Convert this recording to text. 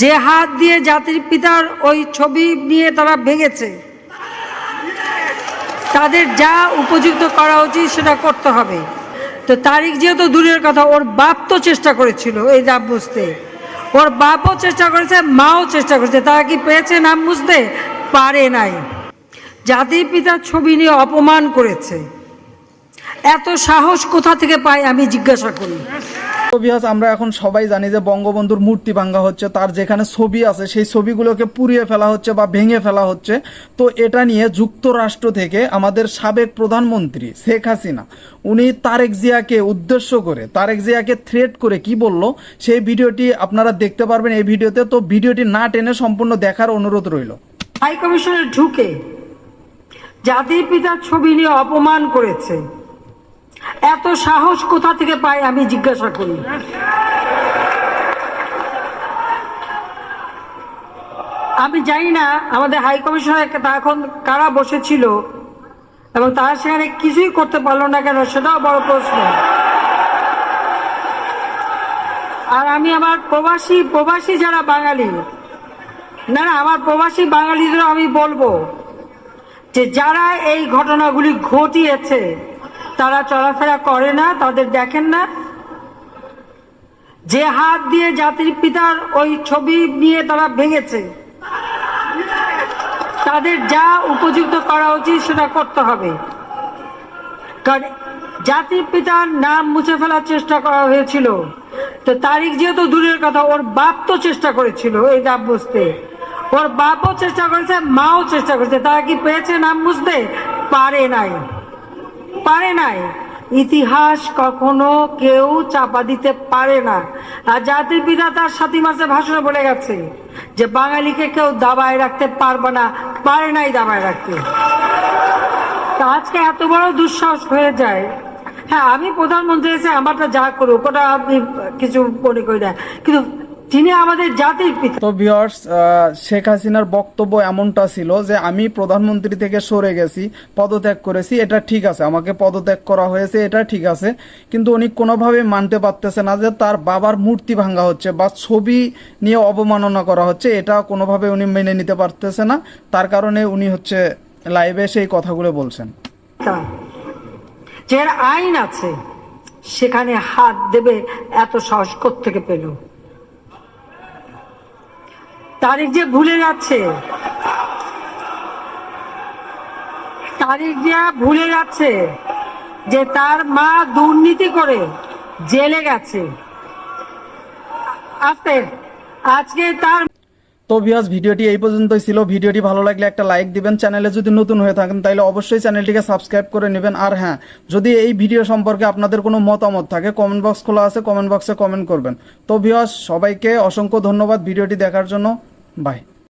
যে হাত দিয়ে জাতির পিতার ওই ছবি নিয়ে তারা ভেঙেছে, তাদের যা উপযুক্ত করা উচিত সেটা করতে হবে। তো তারিখ যেহেতু দূরের কথা, ওর বাপ তো চেষ্টা করেছিল এই নাম বুঝতে। ওর বাপও চেষ্টা করেছে, মাও চেষ্টা করেছে, তারা কি পেয়েছে নাম বুঝতে? পারে নাই। জাতির পিতার ছবি নিয়ে অপমান করেছে। এত সাহস কোথা থেকে পায় আমি জিজ্ঞাসা করি। আমরা এখন সবাই জানি যে বঙ্গবন্ধুর মূর্তি ভাঙ্গা হচ্ছে, তার যেখানে ছবি আছে, সেই ছবিগুলোকে পুড়িয়ে ফেলা হচ্ছে বা ভেঙে ফেলা হচ্ছে। তো এটা নিয়ে যুক্তরাষ্ট্র থেকে আমাদের সাবেক প্রধানমন্ত্রী শেখ হাসিনা, উনি তারেক জিয়াকে উদ্দেশ্য করে, তারেক জিয়াকে থ্রেট করে কি বলল, সেই ভিডিওটি আপনারা দেখতে পারবেন এই ভিডিওতে। তো ভিডিওটি না টেনে সম্পূর্ণ দেখার অনুরোধ রইল। হাই কমিশনে ঢুকে জাতির পিতার ছবি নিয়ে অপমান করেছে। এত সাহস কোথা থেকে পায় আমি জিজ্ঞাসা করি। আমি জানি না, আমাদের হাই কমিশনার এখন কারা বসেছিল এবং তারা সেখানে কিছুই করতে পারল না কেন সেটাও বড় প্রশ্ন। আর আমি আমার প্রবাসী প্রবাসী যারা বাঙালি, না না, আমার প্রবাসী বাঙালিদের আমি বলব যে যারা এই ঘটনাগুলি ঘটিয়েছে তারা চলাফেরা করে না, তাদের দেখেন না। যে হাত দিয়ে জাতির পিতার ওই ছবি নিয়ে তারা ভেঙেছে, তাদের যা উপযুক্ত করা উচিত সেটা করতে হবে। কারণ জাতির পিতার নাম মুছে ফেলার চেষ্টা করা হয়েছিল। তো তারিখ যেহেতু দূরের কথা, ওর বাপ তো চেষ্টা করেছিল এই নাম বুঝতে। ওর বাপও চেষ্টা করেছে, মাও চেষ্টা করেছে, তারা কি পেয়েছে নাম বুঝতে? পারে নাই। পারে নাই। ইতিহাস কখনো কেউ চাপা দিতে পারে না। আর জাতির পিতা তার সাথী মাসে ভাষণে বলে গেছে যে, বাঙালিকে কেউ দাবায় রাখতে পারবে না, পারে নাই দাবায় রাখতে। তা আজকে এত বড় দুঃসাহস হয়ে যায়। হ্যাঁ আমি প্রধানমন্ত্রী এসে আমারটা যা করুক, ওটা আপনি কিছু মনে করি না। কিন্তু তিনি আমাদের জাতির পিতা। তো ভিওর্স শেখ হাসিনার বক্তব্য এমনটা ছিল যে আমি প্রধানমন্ত্রী থেকে সরে গেছি পদত্যাগ করেছি এটা ঠিক আছে আমাকে পদত্যাগ করা হয়েছে এটা ঠিক আছে। কিন্তু উনি কোনোভাবে মানতে পারতেছে না যে তার বাবার মূর্তি ভাঙা হচ্ছে বা ছবি নিয়ে অবমাননা করা হচ্ছে এটা কোনোভাবে উনি মেনে নিতে পারতেছে না। তার কারণে উনি হচ্ছে লাইভে সেই কথাগুলো বলছেন। যে আইন আছে সেখানে হাত দেবে এত সাহস থেকে পেল? তারিখ যে ভুলে যাচ্ছে। তারিখ যে ভুলে যাচ্ছে যে তার মা দুর্নীতি করে জেলে গেছে। আস্তে আজকে তার তো ভিউয়ার্স ভিডিওটি এই পর্যন্তই ছিল। ভিডিওটি ভালো লাগলে একটা লাইক দিবেন। চ্যানেলে যদি নতুন হয়ে থাকেন তাহলে অবশ্যই চ্যানেলটিকে সাবস্ক্রাইব করে নেবেন। আর হ্যাঁ যদি এই ভিডিও সম্পর্কে আপনাদের কোনো মতামত থাকে কমেন্ট বক্স খোলা আছে কমেন্ট বক্সে কমেন্ট করবেন। তো ভিউয়ার্স সবাইকে অসংখ্য ধন্যবাদ ভিডিওটি দেখার জন্য। bye.